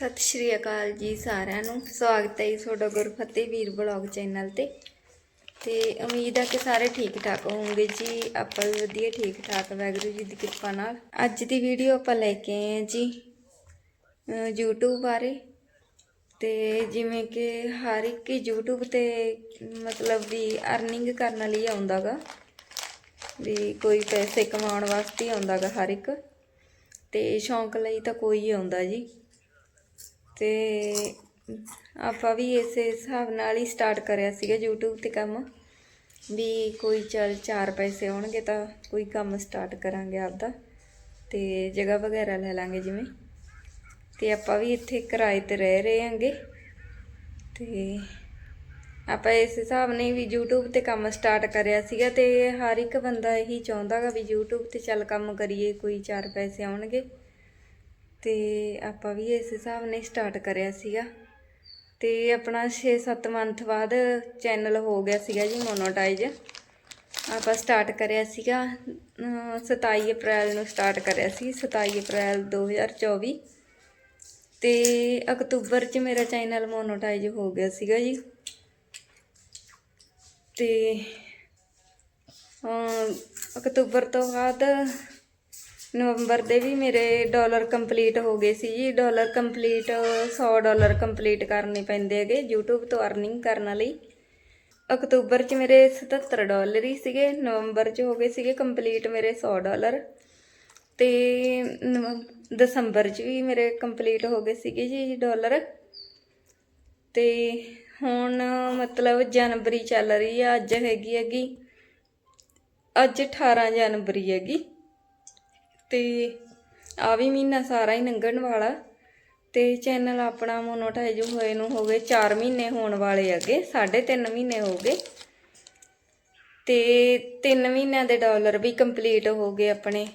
ਸਤਿ ਸ਼੍ਰੀ ਅਕਾਲ ਜੀ ਸਾਰਿਆਂ ਨੂੰ। ਸਵਾਗਤ ਹੈ ਜੀ ਤੁਹਾਡਾ ਗੁਰਫਤਿਹ ਵੀਰ ਬਲੌਗ ਚੈਨਲ ਤੇ। ਤੇ ਉਮੀਦ ਹੈ ਕਿ ਸਾਰੇ ਠੀਕ ਠਾਕ ਹੋਵੋਗੇ ਜੀ। ਆਪਾਂ ਵੀ ਵਧੀਆ ਠੀਕ ਠਾਕ ਵਾਹਿਗੁਰੂ ਜੀ ਦੀ ਕਿਰਪਾ ਨਾਲ। ਅੱਜ ਦੀ ਵੀਡੀਓ ਆਪਾਂ ਲੈ ਕੇ ਆਏ ਹਾਂ ਜੀ, ਅਹ YouTube ਬਾਰੇ। ਤੇ ਜਿਵੇਂ ਕਿ ਹਰ ਇੱਕ ਹੀ YouTube ਤੇ ਮਤਲਬ ਵੀ ਅਰਨਿੰਗ ਕਰਨ ਲਈ ਆਉਂਦਾਗਾ ਵੀ ਕੋਈ ਪੈਸੇ ਕਮਾਉਣ ਵਾਸਤੇ ਹੀ ਆਉਂਦਾਗਾ ਹਰ ਇੱਕ। ਤੇ ਸ਼ੌਂਕ ਲਈ ਤਾਂ ਕੋਈ ਹੀ ਆਉਂਦਾ ਜੀ। ਤੇ ਆਪਾਂ ਵੀ ਇਸੇ ਹਿਸਾਬ ਨਾਲ ਹੀ ਸਟਾਰਟ ਕਰਿਆ ਸੀਗਾ YouTube ਤੇ ਕੰਮ। ਵੀ ਕੋਈ ਚਲ ਚਾਰ ਪੈਸੇ ਆਉਣਗੇ ਤਾਂ ਕੋਈ ਕੰਮ ਸਟਾਰਟ ਕਰਾਂਗੇ ਆਪਦਾ। ਤੇ ਜਗ੍ਹਾ ਵਗੈਰਾ ਲੈ ਲਾਂਗੇ ਜਿਵੇਂ। ਤੇ ਆਪਾਂ ਵੀ ਇੱਥੇ ਕਿਰਾਏ ਤੇ ਰਹਿ ਰਹੇ ਹਾਂਗੇ। ਤੇ ਆਪਾਂ ਇਸ ਹਿਸਾਬ ਨਾਲ ਵੀ YouTube ਤੇ ਕੰਮ ਸਟਾਰਟ ਕਰਿਆ ਸੀਗਾ ਤੇ ਹਰ ਇੱਕ ਬੰਦਾ ਇਹੀ ਚਾਹੁੰਦਾਗਾ ਵੀ YouTube ਤੇ ਚੱਲ ਕੰਮ ਕਰੀਏ, ਕੋਈ ਚਾਰ ਪੈਸੇ ਆਉਣਗੇ। ਤੇ ਆਪਾਂ ਵੀ ਇਸ ਹਿਸਾਬ ਨਾਲ ਸਟਾਰਟ ਕਰਿਆ ਸੀਗਾ। ਤੇ ਆਪਣਾ 6-7 ਮੰਥ ਬਾਅਦ ਚੈਨਲ ਹੋ ਗਿਆ ਸੀਗਾ ਜੀ ਮੋਨੋਟਾਈਜ਼ ਆਪਾਂ ਸਟਾਰਟ ਕਰਿਆ ਸੀਗਾ ਅਮ 27 ਅਪ੍ਰੈਲ ਨੂੰ ਸਟਾਰਟ ਕਰਿਆ ਸੀ 27 ਅਪ੍ਰੈਲ 2024 ਤੇ ਅਕਤੂਬਰ 'ਚ ਮੇਰਾ ਚੈਨਲ ਮੋਨੋਟਾਈਜ਼ ਹੋ ਗਿਆ ਸੀਗਾ ਜੀ। ਤੇ ਅਕਤੂਬਰ ਤੋਂ ਬਾਅਦ ਨਵੰਬਰ ਦੇ ਵੀ ਮੇਰੇ ਡਾਲਰ ਕੰਪਲੀਟ ਹੋ ਗਏ ਸੀ ਜੀ। ਡਾਲਰ ਕੰਪਲੀਟ 100 ਡਾਲਰ ਕੰਪਲੀਟ ਕਰਨੇ ਪੈਂਦੇ ਹੈਗੇ YouTube ਤੋਂ ਅਰਨਿੰਗ ਕਰਨ ਲਈ। ਅਕਤੂਬਰ 'ਚ ਮੇਰੇ 77 ਡਾਲਰ ਹੀ ਸੀਗੇ, ਨਵੰਬਰ 'ਚ ਹੋ ਗਏ ਸੀਗੇ ਕੰਪਲੀਟ ਮੇਰੇ 100 ਡਾਲਰ। ਤੇ ਨਵੰ- ਦਸੰਬਰ 'ਚ ਵੀ ਮੇਰੇ ਕੰਪਲੀਟ ਹੋ ਗਏ ਸੀਗੇ ਜੀ ਡਾਲਰ। ਤੇ ਹੁਣ ਮਤਲਬ ਜਨਵਰੀ ਚੱਲ ਰਹੀ ਆ, ਅੱਜ ਹੈਗੀ ਹੈਗੀ, ਅੱਜ 18 ਜਨਵਰੀ ਹੈਗੀ। ਤੇ ਆ ਵੀ ਮਹੀਨਾ ਸਾਰਾ ਹੀ ਲੰਘਣ ਵਾਲਾ। ਤੇ ਚੈਨਲ ਆਪਣਾ ਮੋਨੋਟਾਈਜ਼ ਹੋਏ ਨੂੰ ਹੋ ਗਏ 4 ਮਹੀਨੇ ਹੋਣ ਵਾਲੇ ਅੱਗੇ 3.5 ਮਹੀਨੇ ਹੋ ਗਏ। ਤੇ 3 ਮਹੀਨਿਆਂ ਦੇ ਡਾਲਰ ਵੀ ਕੰਪਲੀਟ ਹੋ ਗਏ ਆਪਣੇ।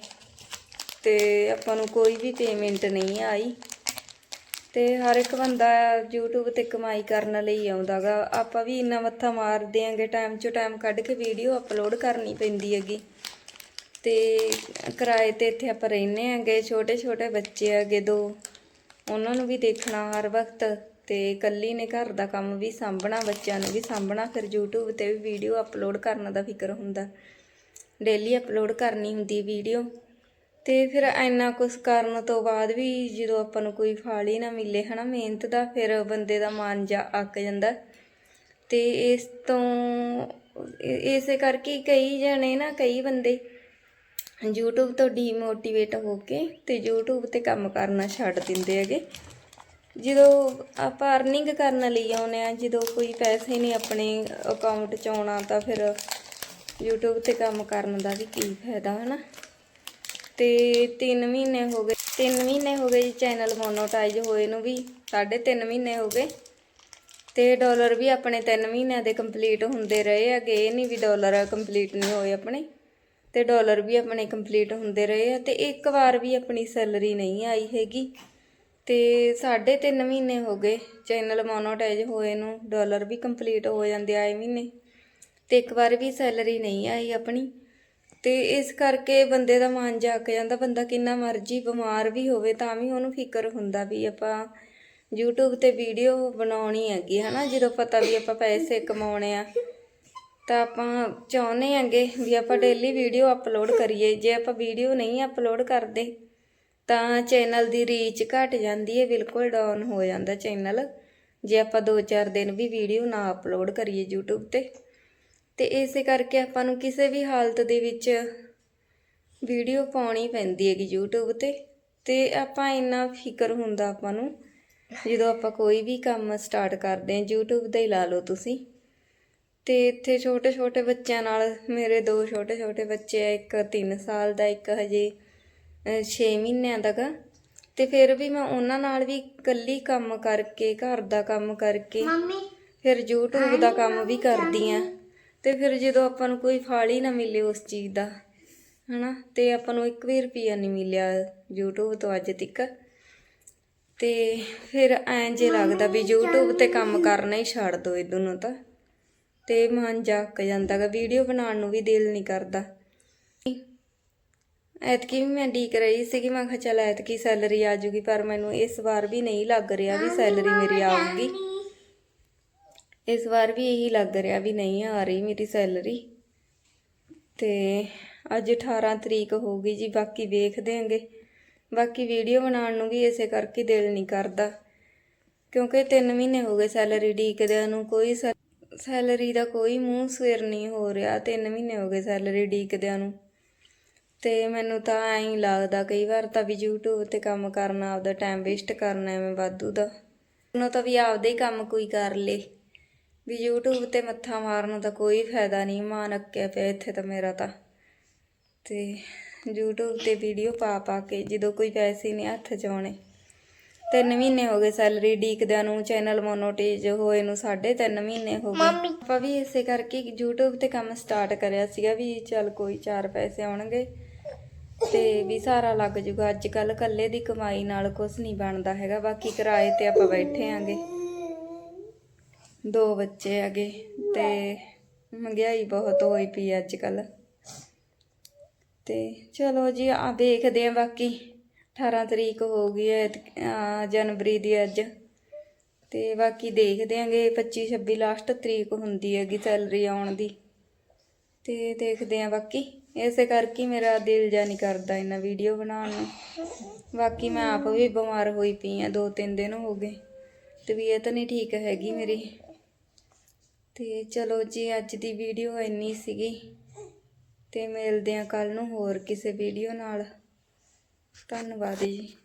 ਤੇ ਆਪਾਂ ਨੂੰ ਕੋਈ ਵੀ ਪੇਮੈਂਟ ਨਹੀਂ ਆਈ। ਤੇ ਹਰ ਇੱਕ ਬੰਦਾ YouTube ਤੇ ਕਮਾਈ ਕਰਨ ਲਈ ਆਉਂਦਾਗਾ। ਆਪਾਂ ਵੀ ਇੰਨਾ ਮੱਥਾ ਮਾਰਦੇ ਆਂਗੇ ਟਾਈਮ ਚੋਂ ਟਾਈਮ ਕੱਢ ਕੇ ਵੀਡੀਓ ਅਪਲੋਡ ਕਰਨੀ ਪੈਂਦੀ ਹੈਗੀ। ਤੇ ਕਿਰਾਏ ਤੇ ਇੱਥੇ ਆਪਾਂ ਰਹਿੰਦੇ ਆਂਗੇ ਛੋਟੇ ਛੋਟੇ ਬੱਚੇ ਹੈਗੇ ਦੋ। ਉਹਨਾਂ ਨੂੰ ਵੀ ਦੇਖਣਾ ਹਰ ਵਕਤ ਤੇ ਇਕੱਲੀ ਨੇ ਘਰ ਦਾ ਕੰਮ ਵੀ ਸਾਂਭਣਾ, ਬੱਚਿਆਂ ਨੂੰ ਵੀ ਸਾਂਭਣਾ, ਫਿਰ YouTube ਤੇ ਵੀ ਵੀਡੀਓ ਅਪਲੋਡ ਕਰਨ ਦਾ ਫਿਕਰ ਹੁੰਦਾ। ਡੇਲੀ ਅਪਲੋਡ ਕਰਨੀ ਹੁੰਦੀ ਵੀਡੀਓ ਤੇ ਫਿਰ ਇੰਨਾ ਕੁਛ ਕਰਨ ਤੋਂ ਬਾਅਦ ਵੀ ਜਦੋਂ ਆਪਾਂ ਨੂੰ ਕੋਈ ਫਲ ਹੀ ਨਾ ਮਿਲੇ, ਹਨਾ, ਮਿਹਨਤ ਦਾ, ਫਿਰ ਬੰਦੇ ਦਾ ਮਨ ਜਾ ਅੱਕ ਜਾਂਦਾ। ਤੇ ਇਸ ਤੋਂ ਇਸੇ ਕਰਕੇ ਕਈ ਜਣੇ ਨਾ, ਕਈ ਬੰਦੇ YouTube ਤੋਂ ਡੀਮੋਟੀਵੇਟ ਹੋ ਕੇ ਤੇ YouTube ਤੇ ਕੰਮ ਕਰਨਾ ਛੱਡ ਦਿੰਦੇ ਹੈਗੇ। ਜਦੋਂ ਆਪਾਂ ਅਰਨਿੰਗ ਕਰਨ ਲਈ ਆਉਨੇ ਆ ਜਦੋਂ ਕੋਈ ਪੈਸੇ ਨਹੀਂ ਆਪਣੇ ਅਕਾਊਂਟ 'ਚ ਆਉਣਾ, ਤਾਂ ਫਿਰ YouTube ਤੇ ਕੰਮ ਕਰਨ ਦਾ ਵੀ ਕੀ ਫਾਇਦਾ ਹੈ ਨਾ ਤੇ 3 ਮਹੀਨੇ ਹੋ ਗਏ 3 ਮਹੀਨੇ ਹੋ ਗਏ ਜੀ ਚੈਨਲ ਮੋਨੋਟਾਈਜ਼ ਹੋਏ ਨੂੰ ਵੀ 3.5 ਮਹੀਨੇ ਹੋ ਗਏ। ਤੇ ਡਾਲਰ ਵੀ ਆਪਣੇ 3 ਮਹੀਨਿਆਂ ਦੇ ਕੰਪਲੀਟ ਹੁੰਦੇ ਰਹੇ ਹੈਗੇ, ਇਹ ਨਹੀਂ ਵੀ ਡਾਲਰ ਕੰਪਲੀਟ ਨਹੀਂ ਹੋਏ ਆਪਣੇ। ਤੇ ਡਾਲਰ ਵੀ ਆਪਣੇ ਕੰਪਲੀਟ ਹੁੰਦੇ ਰਹੇ ਆ ਤੇ ਇੱਕ ਵਾਰ ਵੀ ਆਪਣੀ ਸੈਲਰੀ ਨਹੀਂ ਆਈ ਹੈਗੀ। ਤੇ 3.5 ਮਹੀਨੇ ਹੋ ਗਏ, ਚੈਨਲ ਮੋਨੋਟਾਈਜ਼ ਹੋਏ ਨੂੰ, ਡਾਲਰ ਵੀ ਕੰਪਲੀਟ ਹੋ ਜਾਂਦੇ ਆਏ ਮਹੀਨੇ। ਤੇ ਇੱਕ ਵਾਰ ਵੀ ਸੈਲਰੀ ਨਹੀਂ ਆਈ ਆਪਣੀ। ਤੇ ਇਸ ਕਰਕੇ ਬੰਦੇ ਦਾ ਮਨ ਜਾਕ ਜਾਂਦਾ, ਬੰਦਾ ਕਿੰਨਾ ਮਰਜ਼ੀ ਬਿਮਾਰ ਵੀ ਹੋਵੇ ਤਾਂ ਵੀ ਉਹਨੂੰ ਫਿਕਰ ਹੁੰਦਾ ਵੀ ਆਪਾਂ YouTube ਤੇ ਵੀਡੀਓ ਬਣਾਉਣੀ ਹੈਗੀ, ਹਨਾ? ਜਦੋਂ ਪਤਾ ਵੀ ਆਪਾਂ ਪੈਸੇ ਕਮਾਉਣੇ ਆ। ਤਾਂ ਆਪਾਂ ਚਾਹੁੰਦੇ ਆਂਗੇ ਵੀ ਆਪਾਂ ਡੇਲੀ ਵੀਡੀਓ ਅਪਲੋਡ ਕਰੀਏ। ਜੇ ਆਪਾਂ ਵੀਡੀਓ ਨਹੀਂ ਅਪਲੋਡ ਕਰਦੇ, ਤਾਂ ਚੈਨਲ ਦੀ ਰੀਚ ਘਟ ਜਾਂਦੀ ਹੈ, ਬਿਲਕੁਲ ਡਾਊਨ ਹੋ ਜਾਂਦਾ ਚੈਨਲ ਜੇ ਆਪਾਂ 2-4 ਦਿਨ ਵੀ ਵੀਡੀਓ ਨਾ ਅਪਲੋਡ ਕਰੀਏ YouTube ਤੇ। ਤੇ ਇਸੇ ਕਰਕੇ ਆਪਾਂ ਨੂੰ ਕਿਸੇ ਵੀ ਹਾਲਤ ਦੇ ਵਿੱਚ ਵੀਡੀਓ ਪਾਉਣੀ ਪੈਂਦੀ ਹੈਗੀ YouTube ਤੇ। ਤੇ ਆਪਾਂ ਇੰਨਾ ਫਿਕਰ ਹੁੰਦਾ ਆਪਾਂ ਨੂੰ, ਜਦੋਂ ਆਪਾਂ ਕੋਈ ਵੀ ਕੰਮ ਸਟਾਰਟ ਕਰਦੇ ਹਾਂ, YouTube ਦਾ ਹੀ ਲਾ ਲਓ ਤੁਸੀਂ। ਤੇ ਇੱਥੇ ਛੋਟੇ ਛੋਟੇ ਬੱਚਿਆਂ ਨਾਲ ਮੇਰੇ ਦੋ ਛੋਟੇ ਛੋਟੇ ਬੱਚੇ ਆ ਇੱਕ 3 ਸਾਲ ਦਾ ਇੱਕ ਹਜੇ 6 ਮਹੀਨਿਆਂ ਦਾ ਗਾ ਤੇ ਫਿਰ ਵੀ ਮੈਂ ਉਹਨਾਂ ਨਾਲ ਵੀ ਇਕੱਲੀ ਕੰਮ ਕਰਕੇ ਘਰ ਦਾ ਕੰਮ ਕਰਕੇ ਫਿਰ YouTube ਦਾ ਕੰਮ ਵੀ ਕਰਦੀ ਆ। ਤੇ ਫਿਰ ਜਦੋਂ ਆਪਾਂ ਨੂੰ ਕੋਈ ਫਲ ਹੀ ਨਾ ਮਿਲੇ ਉਸ ਚੀਜ਼ ਦਾ ਹਨਾ ਤੇ ਆਪਾਂ ਨੂੰ ਇੱਕ ਵੀ ਰੁਪਿਆ ਨਹੀਂ ਮਿਲਿਆ YouTube ਤੋਂ ਅੱਜ ਤੱਕ। ਤੇ ਫਿਰ ਐਂ ਜੇ ਲੱਗਦਾ ਵੀ YouTube ਤੇ ਕੰਮ ਕਰਨਾ ਹੀ ਛੱਡ ਦੋ ਇਦੋਂ ਨੂੰ ਤਾਂ। ਤੇ ਮਨ ਜਾਕ ਜਾਂਦਾਗਾ, ਵੀਡੀਓ ਬਣਾਉਣ ਨੂੰ ਵੀ ਦਿਲ ਨਹੀਂ ਕਰਦਾ। ਐਤਕੀ ਵੀ ਮੈਂ ਡੀਕ ਰਹੀ ਸੀਗੀ, ਮੈਂ ਕਿਹਾ ਚੱਲ ਐਤਕੀ ਸੈਲਰੀ ਆ ਜੂਗੀ, ਪਰ ਮੈਨੂੰ ਇਸ ਵਾਰ ਵੀ ਨਹੀਂ ਲੱਗ ਰਿਹਾ ਵੀ ਸੈਲਰੀ ਮੇਰੀ ਆਊਗੀ। ਇਸ ਵਾਰ ਵੀ ਇਹੀ ਲੱਗ ਰਿਹਾ ਵੀ ਨਹੀਂ ਆ ਰਹੀ ਮੇਰੀ ਸੈਲਰੀ। ਤੇ ਅੱਜ 18 ਤਰੀਕ ਹੋ ਗਈ ਜੀ, ਬਾਕੀ ਵੇਖਦੇ ਆਂਗੇ ਬਾਕੀ ਵੀਡੀਓ ਬਣਾਉਣ ਨੂੰ ਵੀ ਇਸੇ ਕਰਕੇ ਦਿਲ ਨਹੀਂ ਕਰਦਾ, ਕਿਉਂਕਿ 3 ਮਹੀਨੇ ਹੋ ਗਏ ਸੈਲਰੀ ਡੀਕਦਿਆਂ ਨੂੰ, ਕੋਈ ਸੈਲਰੀ ਦਾ ਕੋਈ ਮੂੰਹ ਸਿਰ ਨਹੀਂ ਹੋ ਰਿਹਾ 3 ਮਹੀਨੇ ਹੋ ਗਏ ਸੈਲਰੀ ਡੀਕਦਿਆਂ ਨੂੰ। ਤੇ ਮੈਨੂੰ ਤਾਂ ਐਂ ਹੀ ਲੱਗਦਾ ਕਈ ਵਾਰ ਤਾਂ ਵੀ YouTube ਤੇ ਕੰਮ ਕਰਨਾ, ਆਪਦਾ ਟਾਈਮ ਵੇਸਟ ਕਰਨਾ ਐਵੇਂ ਵਾਧੂ ਦਾ। ਉਹਨੂੰ ਤਾਂ ਵੀ ਆਪਦੇ ਹੀ ਕੰਮ ਕੋਈ ਕਰ ਲੇ। ਵੀ YouTube ਤੇ ਮੱਥਾ ਮਾਰਨ ਦਾ ਕੋਈ ਫਾਇਦਾ ਨਹੀਂ ਮਾਨ ਅੱਕਿਆ ਪਿਆ ਇੱਥੇ ਤਾਂ ਮੇਰਾ ਤਾਂ। ਤੇ YouTube ਤੇ ਵੀਡੀਓ ਪਾ ਪਾ ਕੇ ਜਦੋਂ ਕੋਈ ਪੈਸੇ ਨਹੀਂ ਹੱਥ 'ਚ ਆਉਣੇ। ਤਿੰਨ ਮਹੀਨੇ ਹੋ ਗਏ ਸੈਲਰੀ ਡੀਕਦਿਆਂ ਨੂੰ ਚੈਨਲ ਮੋਨੋਟੇਜ ਹੋਏ ਨੂੰ ਸਾਢੇ ਤਿੰਨ ਮਹੀਨੇ ਹੋ ਗਏ। ਆਪਾਂ ਵੀ ਇਸੇ ਕਰਕੇ YouTube ਤੇ ਕੰਮ ਸਟਾਰਟ ਕਰਿਆ ਸੀਗਾ ਵੀ ਚੱਲ ਕੋਈ ਚਾਰ ਪੈਸੇ ਆਉਣਗੇ। ਤੇ ਵੀ ਸਾਰਾ ਲੱਗ ਜੂਗਾ। ਅੱਜ ਕੱਲ ਇਕੱਲੇ ਦੀ ਕਮਾਈ ਨਾਲ ਕੁਝ ਨਹੀਂ ਬਣਦਾ ਹੈਗਾ। ਬਾਕੀ ਕਿਰਾਏ ਤੇ ਆਪਾਂ ਬੈਠੇ ਆਂਗੇ। ਦੋ ਬੱਚੇ ਹੈਗੇ ਤੇ ਮਹਿੰਗਾਈ ਬਹੁਤ ਹੋਈ ਪਈ ਅੱਜ ਕੱਲ। ਤੇ ਚਲੋ ਜੀ ਆ ਵੇਖਦੇ ਆ ਬਾਕੀ। 18 ਤਰੀਕ ਹੋ ਗਈ ਹੈ ਐਤ- ਜਨਵਰੀ ਦੀ ਅੱਜ। ਤੇ ਬਾਕੀ ਦੇਖਦੇ ਆਂਗੇ 25 26 ਲਾਸਟ ਤਰੀਕ ਹੁੰਦੀ ਹੈਗੀ ਸੈਲਰੀ ਆਉਣ ਦੀ। ਤੇ ਦੇਖਦੇ ਆਂ ਬਾਕੀ। ਇਸੇ ਕਰਕੇ ਮੇਰਾ ਦਿਲ ਜਾ ਨਹੀਂ ਕਰਦਾ ਇਹਨਾਂ ਵੀਡੀਓ ਬਣਾਉਣ ਨੂੰ। ਬਾਕੀ ਮੈਂ ਆਪ ਵੀ ਬਿਮਾਰ ਹੋਈ ਪਈ ਆ, ਦੋ ਤਿੰਨ ਦਿਨ ਹੋ ਗਏ। ਤਬੀਅਤ ਨਹੀਂ ਠੀਕ ਹੈਗੀ ਮੇਰੀ। ਤੇ ਚਲੋ ਜੀ, ਅੱਜ ਦੀ ਵੀਡੀਓ ਇੰਨੀ ਸੀਗੀ। ਤੇ ਮਿਲਦੇ ਆਂ ਕੱਲ ਨੂੰ ਹੋਰ ਕਿਸੇ ਵੀਡੀਓ ਨਾਲ। ਧੰਨਵਾਦ ਜੀ।